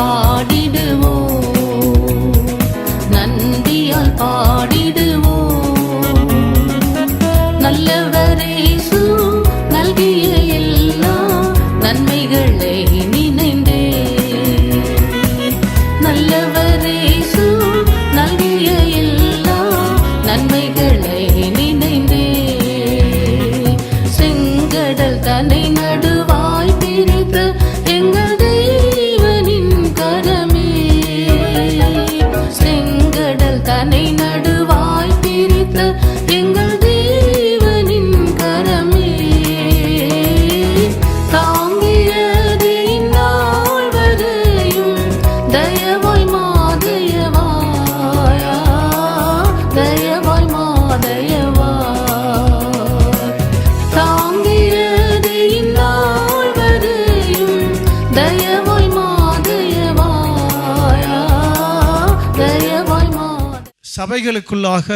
பாடிடுவோம். சபைகளுக்குள்ளாக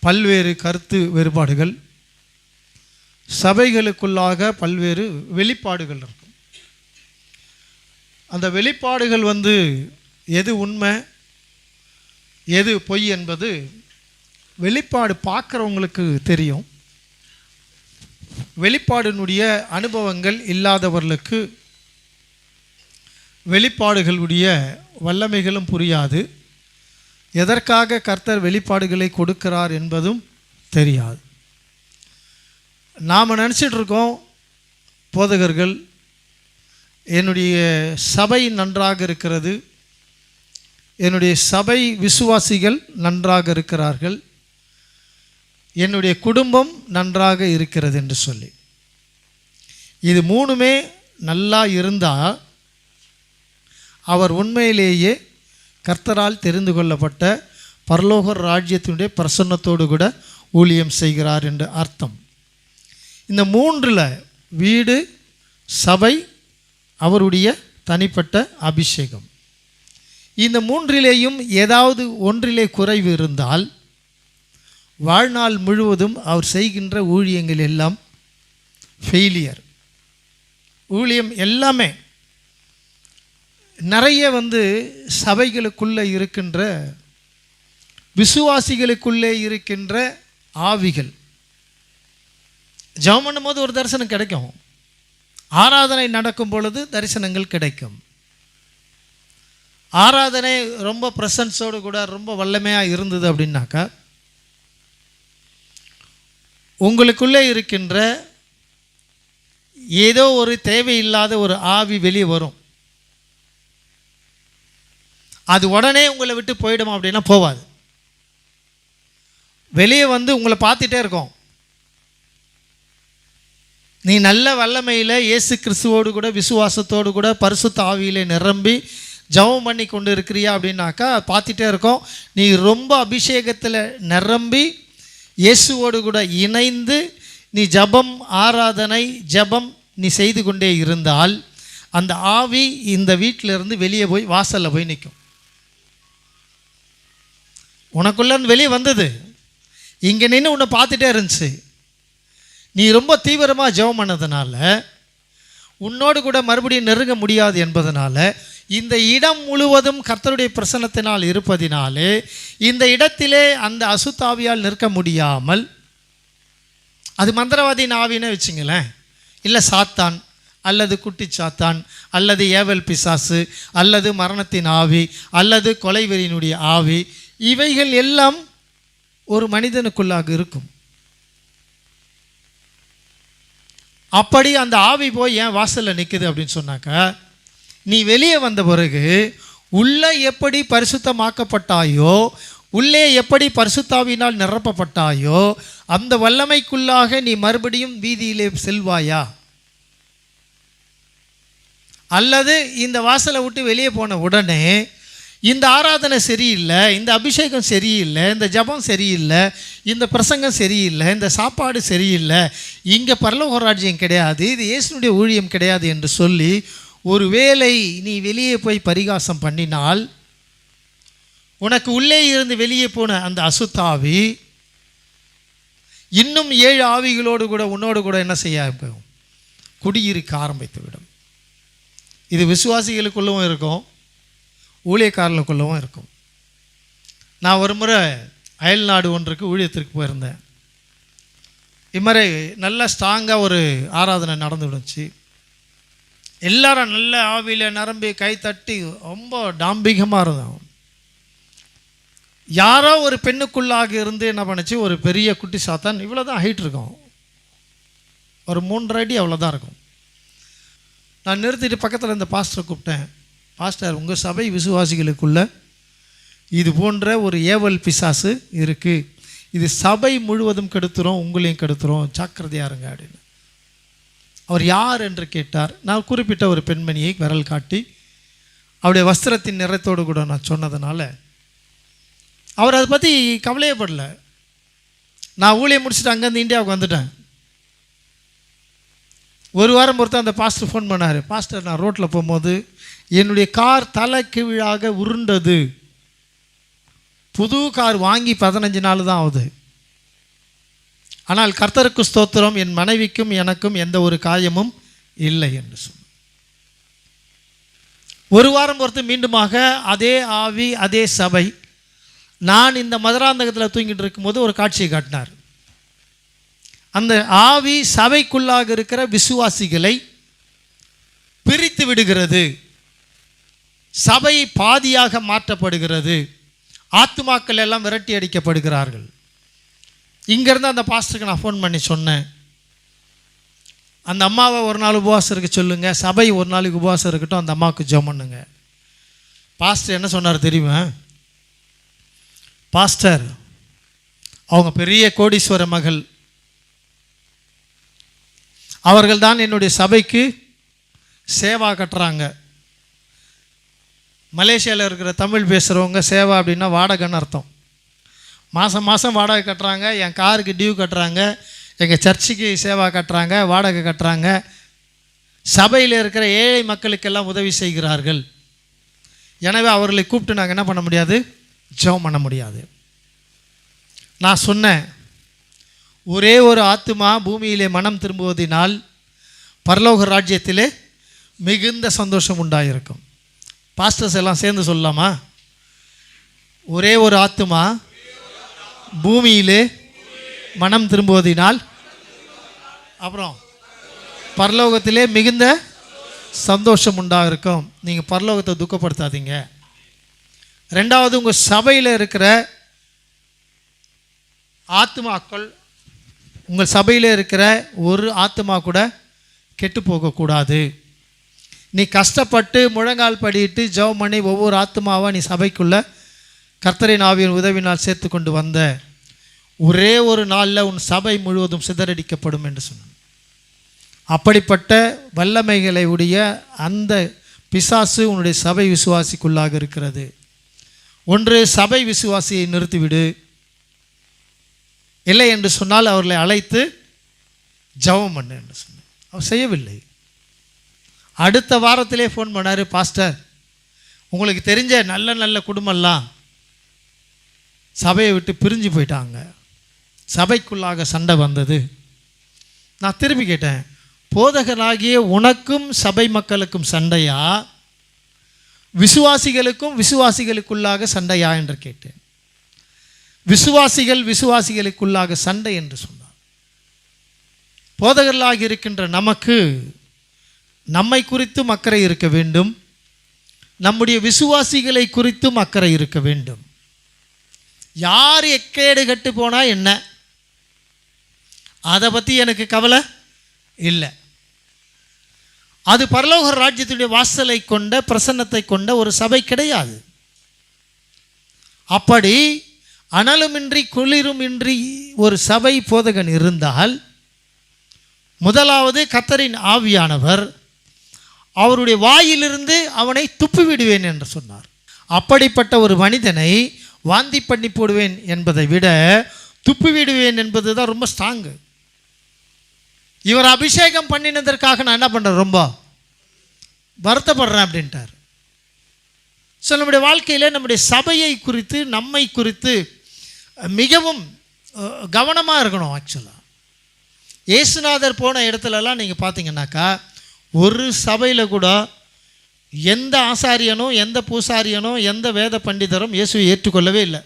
பல்வேறு கருத்து வேறுபாடுகள் சபைகளுக்குள்ளாக பல்வேறு வெளிப்பாடுகள் இருக்கும். அந்த வெளிப்பாடுகள் வந்து எது உண்மை எது பொய் என்பது வெளிப்பாடு பார்க்குறவங்களுக்கு தெரியும். வெளிப்பாடினுடைய அனுபவங்கள் இல்லாதவர்களுக்கு வெளிப்பாடுகளுடைய வல்லமைகளும் புரியாது. எதற்காக கர்த்தர் வெளிப்பாடுகளை கொடுக்கிறார் என்பதும் தெரியாது. நாம் நினச்சிட்டு இருக்கோம் போதகர்கள் என்னுடைய சபை நன்றாக இருக்கிறது என்னுடைய சபை விசுவாசிகள் நன்றாக இருக்கிறார்கள் என்னுடைய குடும்பம் நன்றாக இருக்கிறது என்று சொல்லி. இது மூணுமே நல்லா இருந்தால் அவர் உண்மையிலேயே கர்த்தரால் தெரிந்து கொள்ளப்பட்ட பரலோகர் ராஜ்யத்தினுடைய பிரசன்னத்தோடு கூட ஊழியம் செய்கிறார் என்று அர்த்தம். இந்த மூன்றில் வீடு சபை அவருடைய தனிப்பட்ட அபிஷேகம். இந்த மூன்றிலேயும் ஏதாவது ஒன்றிலே குறைவு இருந்தால் வாழ்நாள் முழுவதும் அவர் செய்கின்ற ஊழியங்கள் எல்லாம் ஃபெயிலியர் ஊழியம் எல்லாமே நிறைய வந்து சபைகளுக்குள்ளே இருக்கின்ற விசுவாசிகளுக்குள்ளே இருக்கின்ற ஆவிகள். ஜெபம் பண்ணும்போது ஒரு தரிசனம் கிடைக்கும். ஆராதனை நடக்கும் பொழுது தரிசனங்கள் கிடைக்கும். ஆராதனை ரொம்ப ப்ரெசன்ஸோடு கூட ரொம்ப வல்லமையாக இருந்தது அப்படின்னாக்கா உங்களுக்குள்ளே இருக்கின்ற ஏதோ ஒரு தேவையில்லாத ஒரு ஆவி வெளியே வரும். அது உடனே உங்களை விட்டு போயிடுமா அப்படின்னா போவாது. வெளியே வந்து உங்களை பார்த்துட்டே இருக்கும். நீ நல்ல வல்லமையில் இயேசு கிறிஸ்துவோடு கூட விசுவாசத்தோடு கூட பரிசுத்த ஆவியிலே நிரம்பி ஜெபம் பண்ணி கொண்டு இருக்கிறியா அப்படின்னாக்கா பார்த்துட்டே இருக்கோம். நீ ரொம்ப அபிஷேகத்தில் நிரம்பி இயேசுவோடு கூட இணைந்து நீ ஜெபம் ஆராதனை ஜெபம் நீ செய்து கொண்டே இருந்தால் அந்த ஆவி இந்த வீட்டிலிருந்து வெளியே போய் வாசலில் போய் நிற்கும். உனக்குள்ள வெளியே வந்தது. இங்கே நின்று உன்னை பார்த்துட்டே இருந்துச்சு. நீ ரொம்ப தீவிரமாக ஜெபம் பண்ணதுனால உன்னோடு கூட மறுபடியும் நெருங்க முடியாது என்பதனால இந்த இடம் முழுவதும் கர்த்தருடைய பிரசன்னத்தினால் இருப்பதினாலே இந்த இடத்திலே அந்த அசுத்தாவியால் நிற்க முடியாமல் அது மந்திரவாதியின் ஆவின்னு வச்சுங்களேன். இல்லை சாத்தான் அல்லது குட்டி சாத்தான் அல்லது ஏவல் பிசாசு அல்லது மரணத்தின் ஆவி அல்லது கொலைவெறியினுடைய ஆவி இவைகள் எல்லாம் ஒரு மனிதனுக்குள்ளாக இருக்கும். அப்படி அந்த ஆவி போய் ஏன் வாசலில் நிற்குது அப்படின்னு சொன்னாக்கா நீ வெளியே வந்த பிறகு உள்ளே எப்படி பரிசுத்தமாக்கப்பட்டாயோ உள்ளே எப்படி பரிசுத்தாவினால் நிரப்பப்பட்டாயோ அந்த வல்லமைக்குள்ளாக நீ மறுபடியும் வீதியிலே செல்வாயா? அல்லது இந்த வாசலை விட்டு வெளியே போன உடனே இந்த ஆராதனை சரியில்லை இந்த அபிஷேகம் சரியில்லை இந்த ஜபம் சரியில்லை இந்த பிரசங்கம் சரியில்லை இந்த சாப்பாடு சரியில்லை. இங்கே பரலோக ராஜ்யம் கிடையாது இது இயேசுனுடைய ஊழியம் கிடையாது என்று சொல்லி ஒருவேளை நீ வெளியே போய் பரிகாசம் பண்ணினால் உனக்கு உள்ளே இருந்து வெளியே போன அந்த அசுத்தாவி இன்னும் ஏழு ஆவிகளோடு கூட உன்னோடு கூட என்ன செய்ய போகும்? குடியிருக்க ஆரம்பித்து விடும் இது விசுவாசிகளுக்குள்ளவும் இருக்கும். ஊழியக்காரர்களுக்குள்ளவும் இருக்கும். நான் ஒரு முறை அயல் நாடு ஒன்றுக்கு ஊழியத்திற்கு போயிருந்தேன். இம்முறை நல்ல ஸ்ட்ராங்காக ஒரு ஆராதனை நடந்து விடுச்சு எல்லாரும் நல்ல ஆவியில் நிரம்பி கை தட்டி ரொம்ப டாம்பிகமாக இருந்தோம். யாரோ ஒரு பெண்ணுக்குள்ளாக இருந்து என்ன பண்ணுச்சு? ஒரு பெரிய குட்டி சாத்தான் இவ்வளோ தான் ஹைட் இருக்கும். ஒரு மூன்றரை அடி அவ்வளோதான் இருக்கும். நான் நிறுத்திட்டு பக்கத்தில் இந்த பாஸ்டரை கூப்பிட்டேன். பாஸ்டர் உங்கள் சபை விசுவாசிகளுக்குள்ள இது போன்ற ஒரு ஏவல் பிசாசு இருக்குது இது சபை முழுவதும் கெடுத்துரும் உங்களையும் கெடுத்துரும். ஜாக்கிரதையாக இருங்க அப்படின்னு. அவர் யார் என்று கேட்டார். நான் குறிப்பிட்ட ஒரு பெண்மணியை விரல் காட்டி அவருடைய வஸ்திரத்தின் நிறத்தோடு கூட நான் சொன்னதுனால அவர் அதை பற்றி கவலையே படல நான் ஊழியை முடிச்சுட்டு அங்கேருந்து இந்தியாவுக்கு வந்துட்டேன். ஒரு வாரம் பொறுத்த அந்த பாஸ்டர் ஃபோன் பண்ணார். பாஸ்டர் நான் ரோட்டில் போகும்போது என்னுடைய கார் தலை கீழாக உருண்டது. புது கார் வாங்கி பதினஞ்சு நாள் தான் ஆகுது. ஆனால் கர்த்தருக்கு ஸ்தோத்திரம் என் மனைவிக்கும் எனக்கும் எந்த ஒரு காயமும் இல்லை என்று சொன்ன ஒரு வாரம் பொறுத்து மீண்டுமாக அதே ஆவி அதே சபை. நான் இந்த மதுராந்தகத்தில் தூங்கிட்டு இருக்கும்போது ஒரு காட்சியை காட்டினார். அந்த ஆவி சபைக்குள்ளாக இருக்கிற விசுவாசிகளை பிரித்து விடுகிறது. சபை பாதியாக மாற்றப்படுகிறது. ஆத்துமாக்கள் எல்லாம் விரட்டி அடிக்கப்படுகிறார்கள். இங்கேருந்து அந்த பாஸ்டருக்கு நான் ஃபோன் பண்ணி சொன்னேன். அந்த அம்மாவை ஒரு நாள் உபவாசம் இருக்க சொல்லுங்கள் சபை ஒரு நாளைக்கு உபவாசம் இருக்கட்டும் அந்த அம்மாவுக்கு ஜெபம் பண்ணுங்க. பாஸ்டர் என்ன சொன்னார் தெரியுமா? பாஸ்டர் அவங்க பெரிய கோடீஸ்வர மகள். அவர்கள் தான் என்னுடைய சபைக்கு சேவா கட்டுறாங்க. மலேசியாவில் இருக்கிற தமிழ் பேசுகிறவங்க சேவா அப்படின்னா வாடகைன்னு அர்த்தம். மாதம் மாதம் வாடகை கட்டுறாங்க என் காருக்கு டியூ கட்டுறாங்க எங்கள் சர்ச்சுக்கு சேவா கட்டுறாங்க வாடகை கட்டுறாங்க. சபையில் இருக்கிற ஏழை மக்களுக்கெல்லாம் உதவி செய்கிறார்கள். எனவே அவர்களை கூப்பிட்டு நாங்கள் என்ன பண்ண முடியாது? ஜெபம் பண்ண முடியாது. நான் சொன்னேன் ஒரே ஒரு ஆத்துமா பூமியிலே மனம் திரும்புவதினால் பரலோக ராஜ்யத்திலே மிகுந்த சந்தோஷம் உண்டாயிருக்கும். பாஸ்டர்ஸ் எல்லாம் சேர்ந்து சொல்லலாமா? ஒரே ஒரு ஆத்துமா? பூமியிலே மனம் திரும்புவதினால். அப்புறம் பரலோகத்திலே மிகுந்த சந்தோஷம் உண்டாக இருக்கும் நீங்கள் பரலோகத்தை துக்கப்படுத்தாதீங்க. ரெண்டாவது உங்கள் சபையில் இருக்கிற ஆத்மாக்கள் உங்கள் சபையில் இருக்கிற ஒரு ஆத்மா கூட கெட்டு போகக்கூடாது. நீ கஷ்டப்பட்டு முழங்கால் படியிட்டு ஜெபம் பண்ணி ஒவ்வொரு ஆத்மாவாக நீ சபைக்குள்ள கர்த்தரின் ஆவியின் உதவினால் சேர்த்து கொண்டு வந்த ஒரே ஒரு நாளில் உன் சபை முழுவதும் சிதறடிக்கப்படும் என்று சொன்னான். அப்படிப்பட்ட வல்லமைகளை உடைய அந்த பிசாசு உன்னுடைய சபை விசுவாசிக்குள்ளாக இருக்கிறது. ஒன்று சபை விசுவாசியை நிறுத்திவிடு. இல்லை என்று சொன்னால் அவர்களை அழைத்து ஜெபம் பண்ணு என்று சொன்னார் அவர் செய்யவில்லை. அடுத்த வாரத்திலே ஃபோன் பண்ணார் பாஸ்டர் உங்களுக்கு தெரிஞ்ச நல்ல நல்ல குடும்பம்லாம் சபையை விட்டு பிரிஞ்சு போயிட்டாங்க. சபைக்குள்ளாக சண்டை வந்தது. நான் திருப்பி கேட்டேன் போதகனாகிய உனக்கும் சபை மக்களுக்கும் சண்டையா? விசுவாசிகளுக்கும் விசுவாசிகளுக்குள்ளாக சண்டையா? என்று கேட்டேன். விசுவாசிகள் விசுவாசிகளுக்குள்ளாக சண்டை என்று சொன்னார். போதகர்களாக இருக்கின்ற நமக்கு நம்மை குறித்தும் அக்கறை இருக்க வேண்டும். நம்முடைய விசுவாசிகளை குறித்தும் அக்கறை இருக்க வேண்டும். யார் எக்கேடு கட்டு போனால் என்ன? அதை பற்றி எனக்கு கவலை இல்லை. அது பரலோக ராஜ்யத்துடைய வாசலை கொண்ட பிரசன்னத்தை கொண்ட ஒரு சபை கிடையாது. அப்படி அனலுமின்றி குளிருமின்றி ஒரு சபை போதகன் இருந்தால் முதலாவது கத்தரின் ஆவியானவர் அவருடைய வாயிலிருந்து அவனை துப்பி விடுவேன் என்று சொன்னார். அப்படிப்பட்ட ஒரு மனிதனை வாந்தி பண்ணி போடுவேன் என்பதை விட துப்பி விடுவேன் என்பது தான் ரொம்ப ஸ்ட்ராங்கு இவர் அபிஷேகம் பண்ணினதற்காக நான் என்ன பண்ணுறேன் ரொம்ப வருத்தப்படுறேன் அப்படின்ட்டார். ஸோ நம்முடைய வாழ்க்கையில் நம்முடைய சபையை குறித்து நம்மை குறித்து மிகவும் கவனமாக இருக்கணும் ஆக்சுவலாக இயேசுநாதர் போன இடத்துலலாம் நீங்கள் பார்த்தீங்கன்னாக்கா ஒரு சபையில் கூட எந்த ஆசாரியனும் எந்த பூசாரியனும் எந்த வேத பண்டிதரும் இயேசுவை ஏற்றுக்கொள்ளவே இல்லை.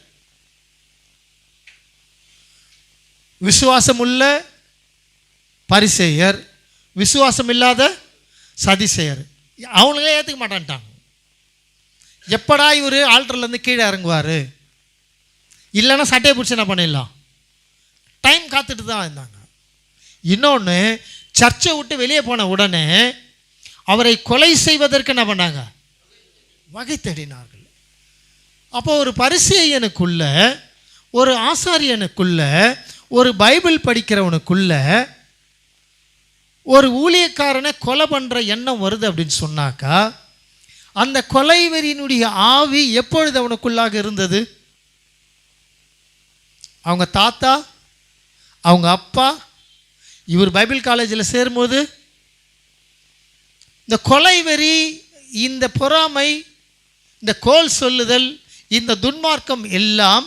விசுவாசமுள்ள பரிசெயர் விசுவாசம் இல்லாத சதிசெயர். அவங்களே ஏற்றுக்க மாட்டான்ட்டாங்க. எப்படா இவர் ஆல்டர்லேருந்து கீழே இறங்குவார்? இல்லைன்னா சட்டையை பிடிச்சி என்ன பண்ணிடலாம்? டைம் காத்துட்டு தான் இருந்தாங்க. இன்னொன்று சர்ச்சை விட்டு வெளியே போன உடனே அவரை கொலை செய்வதற்கு என்ன பண்ணாங்க? வகை தேடினார்கள். அப்போ ஒரு பரிசேயனுக்குள்ள ஒரு ஆசாரியனுக்குள்ள ஒரு பைபிள் படிக்கிறவனுக்குள்ள ஒரு ஊழியக்காரனை கொலை பண்ணுற எண்ணம் வருது அப்படின்னு சொன்னாக்கா அந்த கொலைவெறியினுடைய ஆவி எப்பொழுது அவனுக்குள்ளாக இருந்தது? அவங்க தாத்தா அவங்க அப்பா இவர் பைபிள் காலேஜில் சேரும்போது இந்த கொலை வெறி இந்த பொறாமை இந்த கோல் சொல்லுதல் இந்த துன்மார்க்கம் எல்லாம்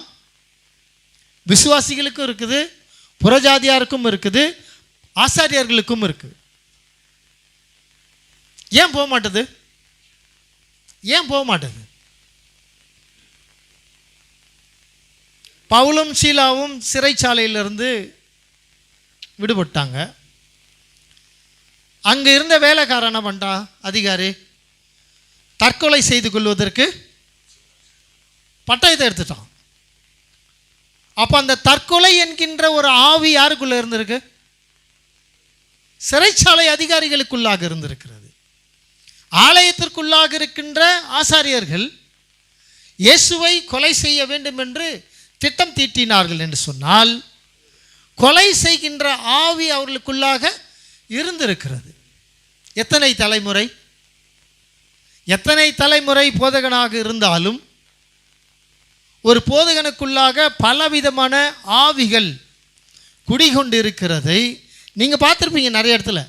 விசுவாசிகளுக்கும் இருக்குது புறஜாதியாருக்கும் இருக்குது ஆசாரியர்களுக்கும் இருக்குது ஏன் போக மாட்டேது? ஏன் போக மாட்டேது? பவுலும் சீலாவும் சிறைச்சாலையிலிருந்து விடுபட்டாங்க. அங்கே இருந்த வேலைக்காரன் என்ன பண்ணிட்டான் அதிகாரி தற்கொலை செய்து கொள்வதற்கு பட்டயத்தை எடுத்துட்டான். அப்போ அந்த தற்கொலை என்கின்ற ஒரு ஆவி யாருக்குள்ளே இருந்திருக்கு? சிறைச்சாலை அதிகாரிகளுக்குள்ளாக இருந்திருக்கிறது. ஆலயத்திற்குள்ளாக இருக்கின்ற ஆசாரியர்கள் இயேசுவை கொலை செய்ய வேண்டும் என்று திட்டம் தீட்டினார்கள் என்று சொன்னால் கொலை செய்கின்ற ஆவி அவர்களுக்குள்ளாக இருந்திருக்கிறது. எத்தனை தலைமுறை? எத்தனை தலைமுறை போதகனாக இருந்தாலும் ஒரு போதகனுக்குள்ளாக பலவிதமான ஆவிகள் குடிகொண்டு இருக்கிறதை நீங்கள் பார்த்துருப்பீங்க நிறைய இடத்துல.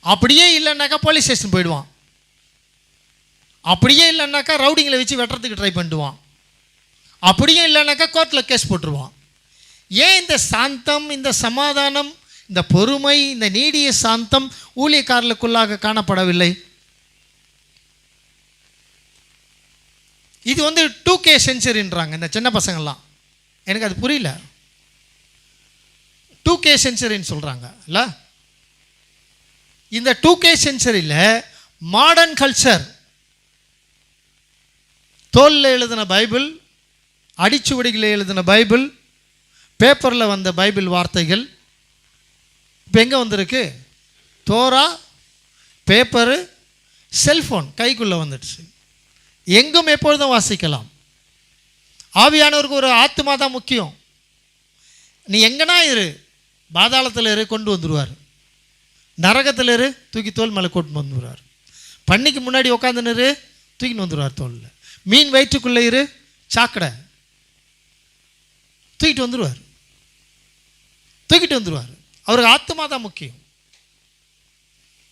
அப்படியே இல்லைன்னாக்கா போலீஸ் ஸ்டேஷன் போயிடுவான். அப்படியே இல்லைன்னாக்கா ரவுடிங்களை வச்சு வெட்டுறதுக்கு ட்ரை பண்ணிடுவான். அப்படியே இல்லைனாக்கா கோர்ட்டில் கேஸ் போட்டுருவான். ஏன் இந்த சாந்தம் இந்த சமாதானம் இந்த பொறுமை இந்த நீடிய சாந்தம் ஊழியக்காரர்களுக்குள்ளாக காணப்படவில்லை? இது வந்து டூ கே செஞ்சுரின்றாங்க இந்த சின்ன பசங்கள்லாம். எனக்கு அது புரியல. டூ கே செஞ்சுரின்னு சொல்கிறாங்க இல்லை? இந்த டூ கே செஞ்சுரியில் மாடர்ன் கல்ச்சர் தோலில் எழுதின பைபிள் அடிச்சுவடிகளில் எழுதின பைபிள் பேப்பரில் வந்த பைபிள் வார்த்தைகள் இப்போ எங்கே வந்திருக்கு? தோரா பேப்பரு செல்ஃபோன் கைக்குள்ளே வந்துடுச்சு. எங்கும் எப்பொழுதும் வாசிக்கலாம். ஆவியானவருக்கு ஒரு ஆத்மா தான் முக்கியம். நீ எங்கன்னா இரு. பாதாளத்தில் இரு கொண்டு வந்துடுவார் நரகத்தில் இரு தூக்கி தோல் மேலே கொண்டு வந்துடுவார் பண்ணிக்கு முன்னாடி உட்காந்துன்னு தூக்கின்னு வந்துடுவார் தோலில். மீன் வயிற்றுக்குள்ளே இரு சாக்கடை. தூக்கிட்டு வந்துடுவார் தூக்கிட்டு வந்துடுவார் அவருக்கு ஆத்மா தான் முக்கியம்.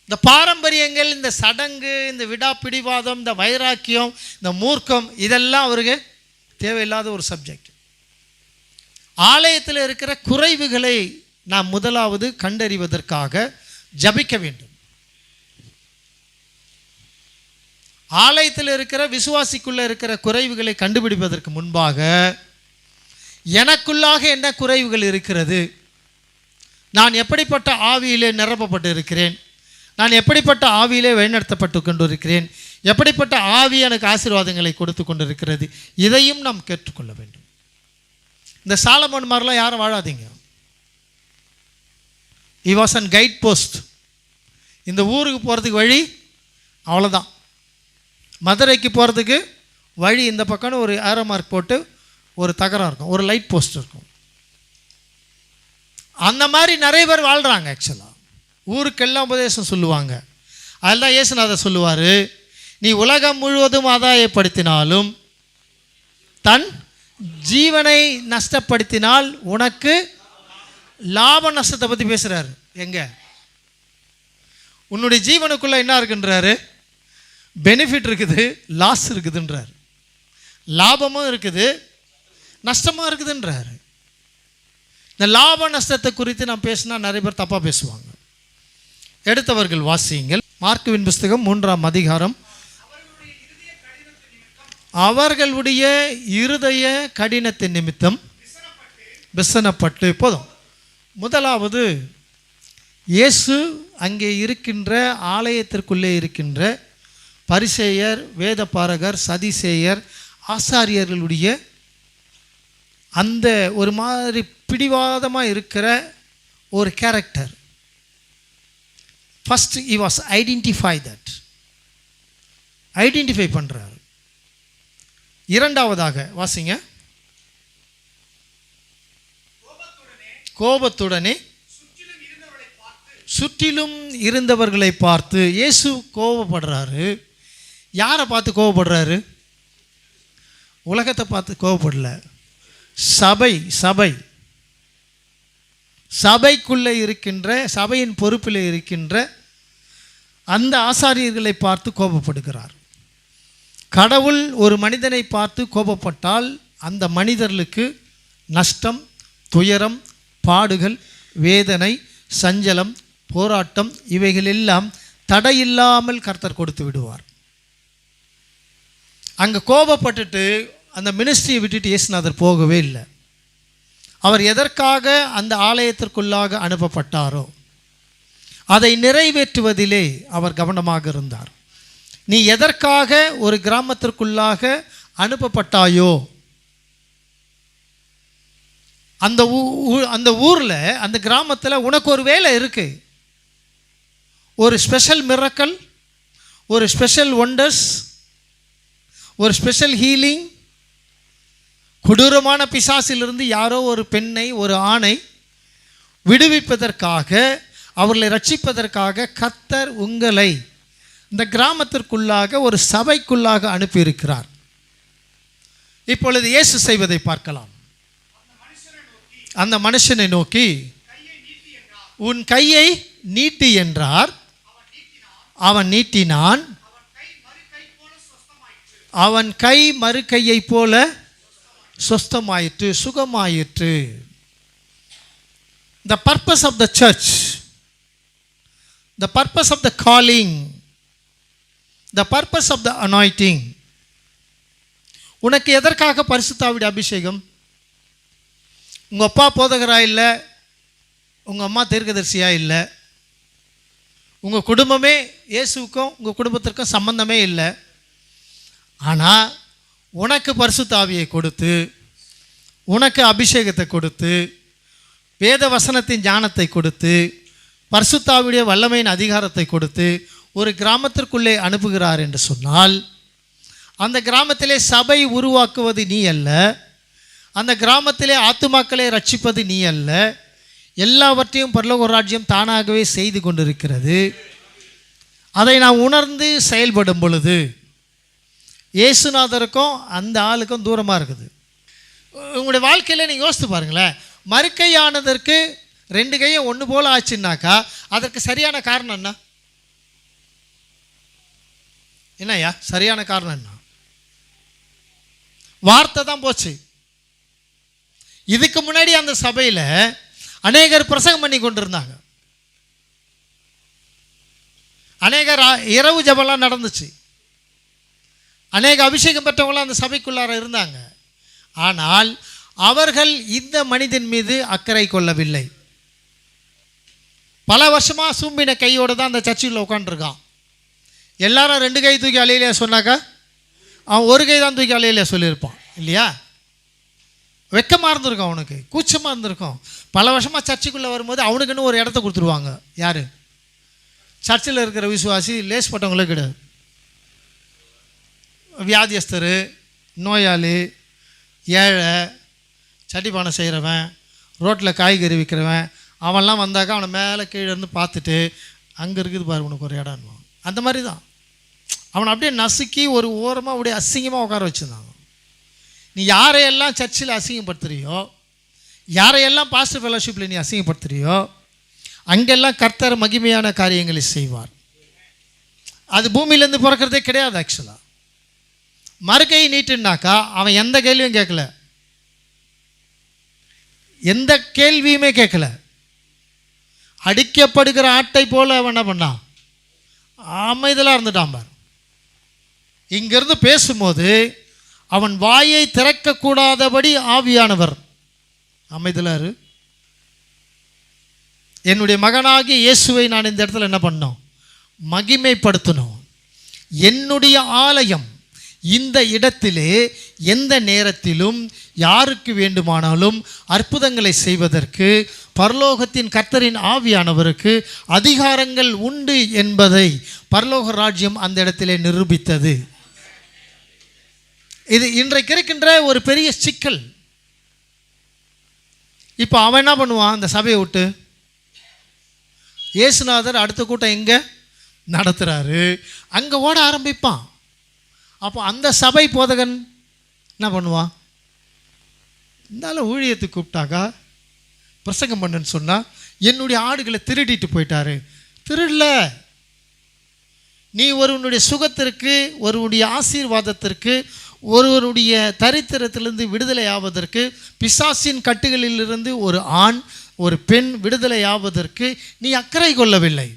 இந்த பாரம்பரியங்கள் இந்த சடங்கு இந்த விடா பிடிவாதம் இந்த வைராக்கியம் இந்த மூர்க்கம் இதெல்லாம் அவருக்கு தேவையில்லாத ஒரு சப்ஜெக்ட் ஆலயத்தில் இருக்கிற குறைவுகளை நாம் முதலாவது கண்டறிவதற்காக ஜபிக்க வேண்டும். ஆலயத்தில் இருக்கிற விசுவாசிக்குள்ள இருக்கிற குறைவுகளை கண்டுபிடிப்பதற்கு முன்பாக எனக்குள்ளாக என்ன குறைவுகள் இருக்கிறது? நான் எப்படிப்பட்ட ஆவியிலே நிரப்பப்பட்டு இருக்கிறேன் நான் எப்படிப்பட்ட ஆவியிலே வழிநடத்தப்பட்டு கொண்டிருக்கிறேன் எப்படிப்பட்ட ஆவி எனக்கு ஆசீர்வாதங்களை கொடுத்து கொண்டிருக்கிறது இதையும் நாம் கேட்டுக்கொள்ள வேண்டும். இந்த சாலமன் மாதிரிலாம் யாரும் வாழாதீங்க. He was an guide post இந்த ஊருக்கு போகிறதுக்கு வழி அவ்வளோதான் மதுரைக்கு போகிறதுக்கு வழி இந்த பக்கம்னு ஒரு ஏரோ மார்க் போட்டு ஒரு தகரம் இருக்கும். ஒரு லைட் போஸ்ட் இருக்கும். அந்த மாதிரி நிறைய பேர் வாழ்கிறாங்க ஆக்சுவலாக ஊருக்கெல்லாம் உபதேசம் சொல்லுவாங்க. அதில் தான் இயேசுநாதர் சொல்லுவார் நீ உலகம் முழுவதும் ஆதாயப்படுத்தினாலும் தன் ஜீவனை நஷ்டப்படுத்தினால் உனக்கு லாப நஷ்டத்தை பற்றி பேசுகிறாரு எங்க? உன்னுடைய ஜீவனுக்குள்ளே என்ன இருக்குன்றாரு? பெனிஃபிட் இருக்குது லாஸ் இருக்குதுன்றார். லாபமும் இருக்குது நஷ்டமும் இருக்குதுன்றாரு. இந்த லாப நஷ்டத்தை குறித்து நான் பேசினா நிறைய பேர் தப்பாக பேசுவாங்க. எடுத்தவர்கள் வாசியுங்கள். மார்க்குவின் புஸ்தகம் மூன்றாம் அதிகாரம். அவர்களுடைய இருதய கடினத்தின் நிமித்தம் விசனப்பட்டு போதும். முதலாவது இயேசு அங்கே இருக்கின்ற ஆலயத்திற்குள்ளே இருக்கின்ற பரிசேயர் வேதபாரகர் சதிசேயர் ஆசாரியர்களுடைய அந்த ஒரு மாதிரி பிடிவாதமாக இருக்கிற ஒரு character first he was identify that identify பண்ணுறாரு இரண்டாவதாக வாசிங்க. கோபத்துடனே சுற்றிலும் இருந்தவர்களை பார்த்து இயேசு கோபப்படுறாரு. யாரை பார்த்து கோபப்படுறாரு? உலகத்தை பார்த்து கோபப்படல. சபை சபை. சபைக்குள்ளே இருக்கின்ற சபையின் பொறுப்பில் இருக்கின்ற அந்த ஆசாரியர்களை பார்த்து கோபப்படுகிறார். கடவுள் ஒரு மனிதனை பார்த்து கோபப்பட்டால் அந்த மனிதர்களுக்கு நஷ்டம் துயரம் பாடுகள் வேதனை சஞ்சலம் போராட்டம் இவைகள் எல்லாம் தடையில்லாமல் கர்த்தர் கொடுத்து விடுவார். அங்கே கோபப்பட்டுட்டு அந்த மினிஸ்ட்ரியை விட்டுட்டு இயேசுநாதர் போகவே இல்லை. அவர் எதற்காக அந்த ஆலயத்திற்குள்ளாக அனுப்பப்பட்டாரோ அதை நிறைவேற்றுவதிலே அவர் கவனமாக இருந்தார். நீ எதற்காக ஒரு கிராமத்திற்குள்ளாக அனுப்பப்பட்டாயோ அந்த ஊ- ஊ- அந்த ஊரில் அந்த கிராமத்தில் உனக்கு ஒரு வேலை இருக்கு. ஒரு ஸ்பெஷல் மிரக்கல் ஒரு ஸ்பெஷல் ஒண்டர்ஸ் ஒரு ஸ்பெஷல் ஹீலிங் கொடூரமான பிசாசிலிருந்து யாரோ ஒரு பெண்ணை ஒரு ஆணை விடுவிப்பதற்காக அவர்களை ரட்சிப்பதற்காக கத்தர் உங்களை இந்த கிராமத்திற்குள்ளாக ஒரு சபைக்குள்ளாக அனுப்பியிருக்கிறார். இப்பொழுது இயேசு செய்வதை பார்க்கலாம். அந்த மனுஷனை நோக்கி உன் கையை நீட்டி என்றார். அவன் நீட்டினான். அவன் கை மறு போல சொஸ்தமாயிற்று சுகமாயிற்று. The purpose of the church the purpose of the calling the purpose of the anointing. உனக்கு எதற்காக பரிசுத்தாவிட அபிஷேகம்? உங்கள் அப்பா போதகரா இல்லை? உங்கள் அம்மா தீர்க்கதரிசியாக இல்லை? உங்கள் குடும்பமே இயேசுவுக்கும் உங்கள் குடும்பத்திற்கும் சம்பந்தமே இல்லை. ஆனால் உனக்கு பரிசுத்தாவியை கொடுத்து உனக்கு அபிஷேகத்தை கொடுத்து வேத வசனத்தின் ஞானத்தை கொடுத்து பரிசுத்தாவுடைய வல்லமையின் அதிகாரத்தை கொடுத்து ஒரு கிராமத்திற்குள்ளே அனுப்புகிறார் என்று சொன்னால் அந்த கிராமத்திலே சபை உருவாக்குவது நீ அல்ல அந்த கிராமத்திலே ஆத்துமாக்களை ரட்சிப்பது நீ அல்ல எல்லாவற்றையும் பரலோக ராஜ்யம் தானாகவே செய்து கொண்டிருக்கிறது. அதை நான் உணர்ந்து செயல்படும் பொழுது இயேசுநாதருக்கும் அந்த ஆளுக்கும் தூரமாக இருக்குது. உங்களுடைய வாழ்க்கையில் நீங்கள் யோசித்து பாருங்களேன். மறுக்கையானதற்கு ரெண்டு கையும் ஒன்று போல் ஆச்சுன்னாக்கா அதற்கு சரியான காரணம் என்ன? என்னையா சரியான காரணம் என்ன? வார்த்தை தான் போச்சு. இதுக்கு முன்னாடி அந்த சபையில் அநேகர் பிரசங்கம் பண்ணி கொண்டிருந்தாங்க. அநேகர் இரவு ஜபம்லாம் நடந்துச்சு. அநேக அபிஷேகம் பெற்றவங்களாம் அந்த சபைக்குள்ளார இருந்தாங்க. ஆனால் அவர்கள் இந்த மனிதன் மீது அக்கறை கொள்ளவில்லை. பல வருஷமாக சூம்பின கையோடு தான் அந்த சர்ச்சில் உட்காந்துருக்கான் எல்லாரும் ரெண்டு கை தூக்கி அலையிலையா சொன்னாக்கா அவன் ஒரு கை தான் தூக்கி அலையிலையா சொல்லியிருப்பான் இல்லையா? வெக்கமாக இருந்திருக்கும் அவனுக்கு கூச்சமாக இருந்திருக்கும். பல வருஷமாக சர்ச்சுக்குள்ளே வரும்போது அவனுக்குன்னு ஒரு இடத்த கொடுத்துருவாங்க. யார்? சர்ச்சில் இருக்கிற விசுவாசி லேஸ் பட்டவங்களே கிடையாது. வியாதியஸ்தர் நோயாளி ஏழை சட்டிப்பானை செய்கிறவன் ரோட்டில் காய்கறி விற்கிறவன் அவன்லாம் வந்தாக்கா அவனை மேலே கீழே இருந்து பார்த்துட்டு அங்கே இருக்குது பாரு உனக்கு ஒரு இடம் அந்த மாதிரி தான் அவனை அப்படியே நசுக்கி ஒரு ஓரமாக அப்படியே அசிங்கமாக உட்கார வச்சுருந்தாங்க நீ யாரையெல்லாம் சர்ச்சில் அசிங்கப்படுத்துறியோ யாரையெல்லாம் பாஸ்டர் ஃபெலோஷிப்பில் நீ அசிங்கப்படுத்துறியோ அங்கெல்லாம் கர்த்தர் மகிமையான காரியங்களை செய்வார். அது பூமியிலேருந்து பிறக்கிறதே கிடையாது ஆக்சுவலாக மறுக்கையை நீட்டுனாக்கா அவன் எந்த கேள்வியும் கேட்கல. எந்த கேள்வியுமே கேட்கல. அடிக்கப்படுகிற ஆட்டை போல அவன் என்ன பண்ணான்? அமைதலாக இருந்துட்டான் பார். இங்கிருந்து பேசும்போது அவன் வாயை திறக்கக்கூடாதபடி ஆவியானவர். அமைதலாரு என்னுடைய மகனாகிய இயேசுவை நான் இந்த இடத்துல என்ன பண்ணோம் மகிமைப்படுத்தணும். என்னுடைய ஆலயம் இந்த இடத்திலே எந்த நேரத்திலும் யாருக்கு வேண்டுமானாலும் அற்புதங்களை செய்வதற்கு பரலோகத்தின் கர்த்தரின் ஆவியானவருக்கு அதிகாரங்கள் உண்டு என்பதை பரலோக ராஜ்யம் அந்த இடத்திலே நிரூபித்தது. இது இன்றைக்கு இருக்கின்ற ஒரு பெரிய சிக்கல். இப்போ அவன் என்ன பண்ணுவான்? அந்த சபையை விட்டு இயேசுநாதர் அடுத்த கூட்டம் எங்கே? நடத்துகிறாரு அங்கே ஓட ஆரம்பிப்பான். அப்போ அந்த சபை போதகன் என்ன பண்ணுவான்? இருந்தாலும் ஊழியத்துக்கு கூப்பிட்டாக்கா பிரசங்கம் பண்ணுன்னு சொன்னால் என்னுடைய ஆடுகளை திருடிட்டு போயிட்டாரு. திருடல. நீ ஒருவனுடைய சுகத்திற்கு ஒருவனுடைய ஆசீர்வாதத்திற்கு ஒருவருடைய தரித்திரத்திலிருந்து விடுதலை ஆவதற்கு பிசாசின் கட்டுகளிலிருந்து ஒரு ஆண் ஒரு பெண் விடுதலை ஆவதற்கு நீ அக்கறை கொள்ளவில்லை.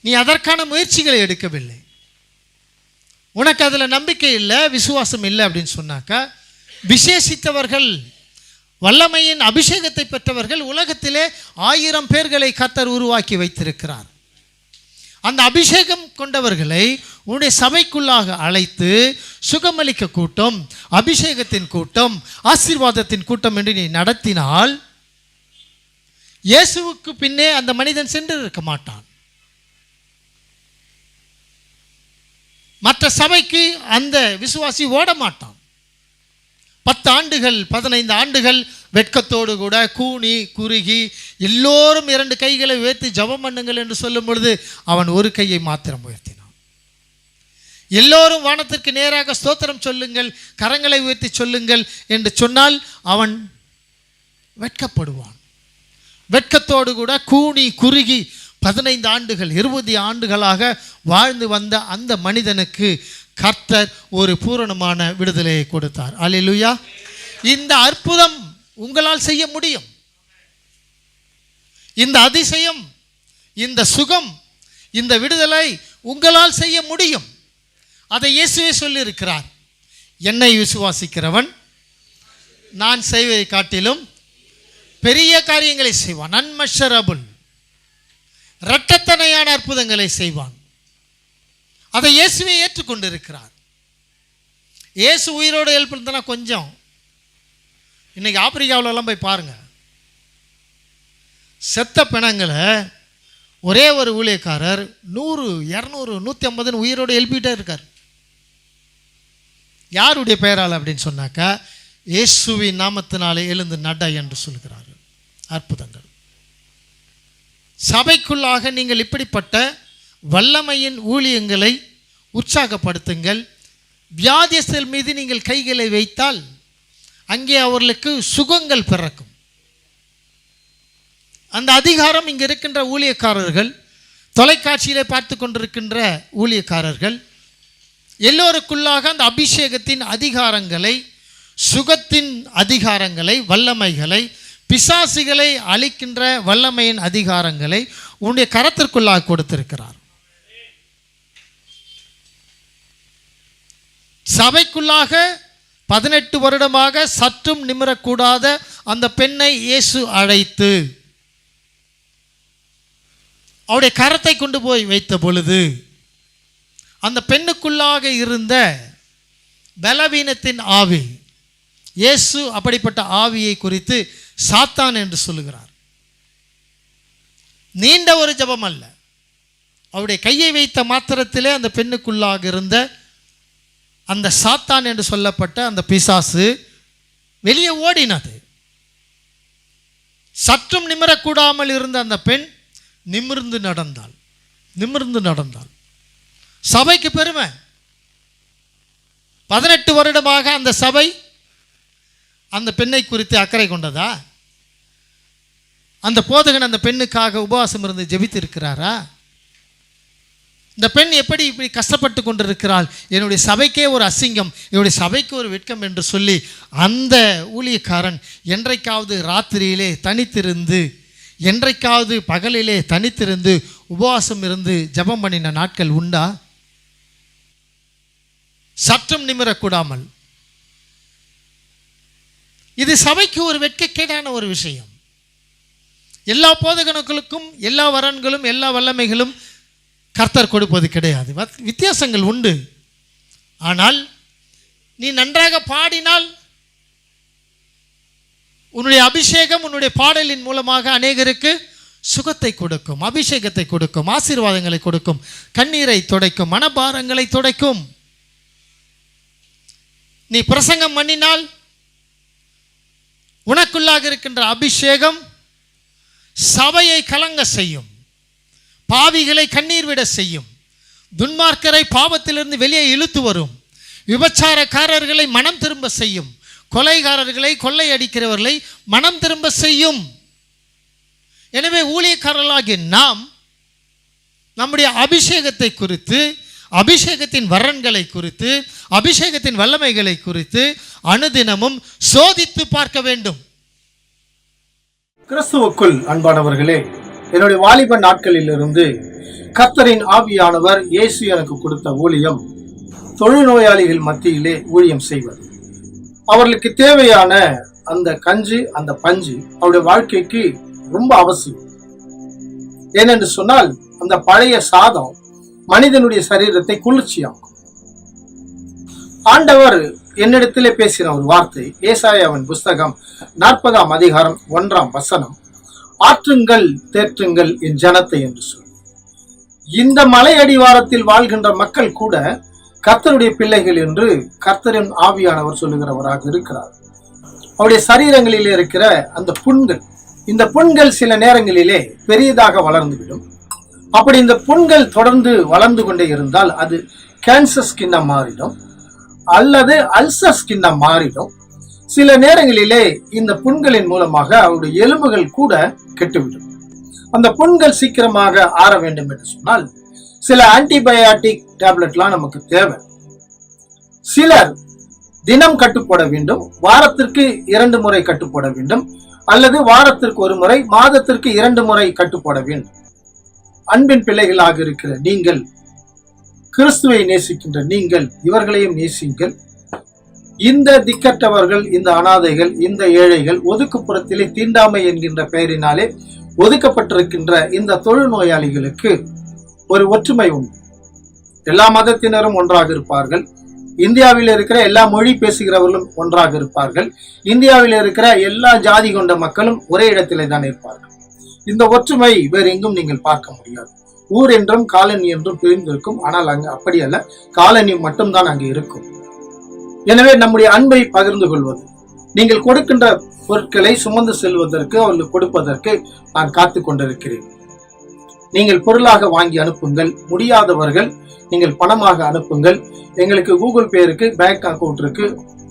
நீ அதற்கான முயற்சிகளை எடுக்கவில்லை. உனக்கு அதில் நம்பிக்கை இல்லை விசுவாசம் இல்லை அப்படின்னு சொன்னாக்கா விசேஷித்தவர்கள் வல்லமையின் அபிஷேகத்தை பெற்றவர்கள் உலகத்திலே ஆயிரம் பேர்களை கத்தர் உருவாக்கி வைத்திருக்கிறார். அந்த அபிஷேகம் கொண்டவர்களை உன்னுடைய சபைக்குள்ளாக அழைத்து சுகமளிக்க கூட்டம் அபிஷேகத்தின் கூட்டம் ஆசீர்வாதத்தின் கூட்டம் என்று நீ நடத்தினால் இயேசுவுக்கு பின்னே அந்த மனிதன் சென்று இருக்க மாட்டான். மற்ற சபைக்கு அந்த விசுவாசி ஓட மாட்டான் பத்து ஆண்டுகள் பதினைந்து ஆண்டுகள் வெட்கத்தோடு கூட கூனி குறுகி எல்லோரும் இரண்டு கைகளை உயர்த்தி ஜெபம் பண்ணுங்கள் என்று சொல்லும் பொழுது அவன் ஒரு கையை மாத்திரம் உயர்த்தினான். எல்லோரும் வானத்திற்கு நேராக ஸ்தோத்திரம் சொல்லுங்கள் கரங்களை உயர்த்தி சொல்லுங்கள் என்று சொன்னால் அவன் வெட்கப்படுவான். வெட்கத்தோடு கூட கூனி குறுகி பதினைந்து ஆண்டுகள் இருபது ஆண்டுகளாக வாழ்ந்து வந்த அந்த மனிதனுக்கு கர்த்தர் ஒரு பூரணமான விடுதலையை கொடுத்தார். அலிலுயா இந்த அற்புதம் உங்களால் செய்ய முடியும். இந்த அதிசயம் இந்த சுகம் இந்த விடுதலை உங்களால் செய்ய முடியும். அதை இயேசுவே சொல்லியிருக்கிறார். என்னை விசுவாசிக்கிறவன் நான் செய்வதை காட்டிலும் பெரிய காரியங்களை செய்வான். அன்மஷரபுல் இரட்டத்தனையான அற்புதங்களை செய்வான். அதை இயேசுவே ஏற்றுக்கொண்டிருக்கிறார். இயேசு உயிரோடு எழுப்பிருந்தனா கொஞ்சம். இன்னைக்கு ஆப்பிரிக்காவிலலாம் போய் பாருங்கள் செத்த பிணங்களை ஒரே ஒரு ஊழியக்காரர் நூறு இரநூறு நூற்றி ஐம்பதுன்னு உயிரோடு எழுப்பிட்டே இருக்கார். யாருடைய பெயரால் அப்படின்னு சொன்னாக்கா இயேசுவின் நாமத்தினாலே எழுந்து நட என்று சொல்கிறார் அற்புதங்கள். சபைக்குள்ளாக நீங்கள் இப்படிப்பட்ட வல்லமையின் ஊழியங்களை உற்சாகப்படுத்துங்கள். வியாதியஸ்தர் மீது நீங்கள் கைகளை வைத்தால் அங்கே அவர்களுக்கு சுகங்கள் பிறக்கும். அந்த அதிகாரம் இங்கே இருக்கின்ற ஊழியக்காரர்கள் தொலைக்காட்சியிலே பார்த்து கொண்டிருக்கின்ற ஊழியக்காரர்கள் எல்லோருக்குள்ளாக அந்த அபிஷேகத்தின் அதிகாரங்களை சுகத்தின் அதிகாரங்களை வல்லமைகளை பிசாசிகளை அழிக்கின்ற வல்லமையின் அதிகாரங்களை உன்னுடைய கரத்திற்குள்ளாக கொடுத்திருக்கிறார். சபைக்குள்ளாக பதினெட்டு வருடமாக சற்றும் நிமிரக்கூடாத அந்த பெண்ணை இயேசு அழைத்து அவருடைய கரத்தை கொண்டு போய் வைத்த பொழுது அந்த பெண்ணுக்குள்ளாக இருந்த பலவீனத்தின் ஆவி இயேசு அப்படிப்பட்ட ஆவியை குறித்து சாத்தான் என்று சொல்லுகிறார். நீண்ட ஒரு ஜெபம் அல்ல. அவருடைய கையை வைத்த மாத்திரத்திலே அந்த பெண்ணுக்குள்ளாக இருந்த அந்த சாத்தான் என்று சொல்லப்பட்ட அந்த பிசாசு வெளியே ஓடினது. சற்றும் நிமிரக்கூடாமல் இருந்த அந்த பெண் நிமிர்ந்து நடந்தாள். நிமிர்ந்து நடந்தாள். சபைக்கு பெருமை. பதினெட்டு வருடமாக அந்த சபை அந்த பெண்ணை குறித்து அக்கறை கொண்டதா? அந்த போதகன் அந்த பெண்ணுக்காக உபவாசம் இருந்து ஜெபித்திருக்கிறாரா? இந்த பெண் எப்படி இப்படி கஷ்டப்பட்டு கொண்டிருக்கிறாள்? என்னுடைய சபைக்கே ஒரு அசிங்கம் என்னுடைய சபைக்கு ஒரு வெட்கம் என்று சொல்லி அந்த ஊழியக்காரன் என்றைக்காவது ராத்திரியிலே தனித்திருந்து என்றைக்காவது பகலிலே தனித்திருந்து உபவாசம் இருந்து ஜெபம் பண்ணின நாட்கள் உண்டா? சற்றும் நிமிரக்கூடாமல். இது சபைக்கு ஒரு வெட்கக்கேடான ஒரு விஷயம். எல்லா போதகனுக்களுக்கும் எல்லா வரன்களும் எல்லா வல்லமைகளும் கர்த்தர் கொடுப்பது கிடையாது. வித்தியாசங்கள் உண்டு. ஆனால் நீ நன்றாக பாடினால் உன்னுடைய அபிஷேகம் உன்னுடைய பாடலின் மூலமாக அநேகருக்கு சுகத்தை கொடுக்கும் அபிஷேகத்தை கொடுக்கும் ஆசீர்வாதங்களை கொடுக்கும் கண்ணீரை துடைக்கும் மனபாரங்களை துடைக்கும். நீ பிரசங்கம் பண்ணினால் உனக்குள்ளாக இருக்கின்ற அபிஷேகம் சபையை கலங்க செய்யும். பாவிகளை கண்ணீர் விட செய்யும். துன்மார்க்கரை பாவத்திலிருந்து வெளியே இழுத்து வரும். விபச்சாரக்காரர்களை மனம் திரும்ப செய்யும். கொலைகாரர்களை கொள்ளையடிக்கிறவர்களை மனம் திரும்ப செய்யும். எனவே ஊழியக்காரர்களாகிய நாம் நம்முடைய அபிஷேகத்தை குறித்து அபிஷேகத்தின் வரன்களை குறித்து அபிஷேகத்தின் வல்லமைகளை குறித்து அனுதினமும் சோதித்து பார்க்க வேண்டும். கிறிஸ்துவுக்குள் அன்பானவர்களே என்னுடைய வாலிப நாட்களிலிருந்து கர்த்தரின் ஆவியானவர் இயேசு எனக்கு கொடுத்த ஊழியம் தொழுநோயாளிகள் மத்தியிலே ஊழியம் செய்வது. அவர்களுக்கு தேவையான அந்த கஞ்சி அந்த பஞ்சு அவருடைய வாழ்க்கைக்கு ரொம்ப அவசியம். ஏனென்று சொன்னால் அந்த பழைய சாதம் மனிதனுடைய சரீரத்தை குளிர்ச்சியாகும் ஆண்டவர் என்னிடத்திலே பேசின ஒரு வார்த்தை ஏசாயாவின் புஸ்தகம் நாற்பதாம் அதிகாரம் ஒன்றாம் வசனம். ஆற்றுங்கள் தேற்றுங்கள் என் ஜனத்தை என்று சொல். இந்த மலை அடிவாரத்தில் வாழ்கின்ற மக்கள் கூட கர்த்தருடைய பிள்ளைகள் என்று கர்த்தரின் ஆவியானவர் சொல்லுகிறவராக இருக்கிறார். அவருடைய சரீரங்களிலே இருக்கிற அந்த புண்கள் இந்த புண்கள் சில நேரங்களிலே பெரியதாக வளர்ந்துவிடும். அப்படி இந்த புண்கள் தொடர்ந்து வளர்ந்து கொண்டே இருந்தால் அது கேன்சர் ஸ்கின்னா மாறிடும். அல்லது அல்சர் ஸ்கின்னா மாறிடும். சில நேரங்களிலே இந்த புண்களின் மூலமாக அவருடைய எலும்புகள் கூட கெட்டுவிடும். அந்த புண்கள் சீக்கிரமாக ஆற வேண்டும் என்று சொன்னால் சில ஆன்டிபயாட்டிக் டேப்லெட்லாம் நமக்கு தேவை. சிலர் தினம் கட்டுப்போட வேண்டும் வாரத்திற்கு இரண்டு முறை கட்டுப்போட வேண்டும் அல்லது வாரத்திற்கு ஒரு முறை மாதத்திற்கு இரண்டு முறை கட்டுப்போட வேண்டும். அன்பின் பிள்ளைகளாக இருக்கிற நீங்கள் கிறிஸ்துவை நேசிக்கின்ற நீங்கள் இவர்களையும் நேசியுங்கள் இந்த திக்கற்றவர்கள் இந்த அனாதைகள் இந்த ஏழைகள் ஒதுக்குப்புறத்திலே தீண்டாமை என்கின்ற பெயரினாலே ஒதுக்கப்பட்டிருக்கின்ற இந்த தொழுநோயாளிகளுக்கு ஒரு ஒற்றுமை உண்டு. எல்லா மதத்தினரும் ஒன்றாக இருப்பார்கள். இந்தியாவில் இருக்கிற எல்லா மொழி பேசுகிறவர்களும் ஒன்றாக இருப்பார்கள். இந்தியாவில் இருக்கிற எல்லா ஜாதி கொண்ட மக்களும் ஒரே இடத்திலே தான் இருப்பார்கள். இந்த ஒற்றுமை வேறு எங்கும் நீங்கள் பார்க்க முடியாது. ஊர் என்றும் காலனி என்றும் பிரிந்திருக்கும். ஆனால் அங்கு அப்படி அல்ல காலனி மட்டும்தான் அங்கு இருக்கும். எனவே நம்முடைய அன்பை பகிர்ந்து கொள்வது. நீங்கள் கொடுக்கின்ற பொருட்களை சுமந்து செல்வதற்கு அவர்களுக்கு கொடுப்பதற்கு நான் காத்து கொண்டிருக்கிறேன். நீங்கள் பொருளாக வாங்கி அனுப்புங்கள். முடியாதவர்கள் நீங்கள் பணமாக அனுப்புங்கள். எங்களுக்கு கூகுள் பே இருக்கு பேங்க் அக்கவுண்ட் இருக்கு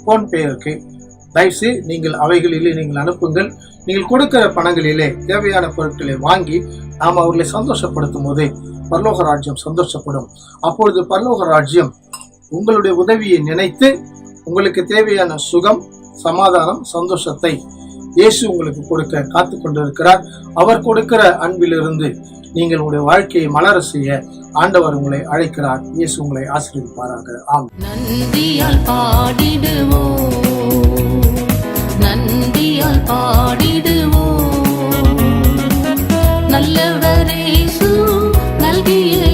போன்பே இருக்குது இருக்கு. தயவுசெய்து நீங்கள் அவைகளிலே நீங்கள் அனுப்புங்கள். நீங்கள் கொடுக்கிற பணங்களிலே தேவையான பொருட்களை வாங்கி நாம் அவர்களை சந்தோஷப்படுத்தும் போது பரலோக ராஜ்யம் சந்தோஷப்படும். அப்பொழுது பரலோக ராஜ்யம் உங்களுடைய உதவியை நினைத்து உங்களுக்கு தேவையான சுகம் சமாதானம் சந்தோஷத்தை இயேசு உங்களுக்கு கொடுக்க காத்து கொண்டிருக்கிறார். அவர் கொடுக்கிற அன்பிலிருந்து நீங்கள் உங்களுடைய வாழ்க்கையை மலர செய்ய ஆண்டவர் உங்களை அழைக்கிறார். இயேசு உங்களை ஆசீர்வதிப்பாராக. ஆம் நந்தியால் பாடிடுவோம். நந்தியால் பாடிடுவோம். நல்லவரேசு நல்கிய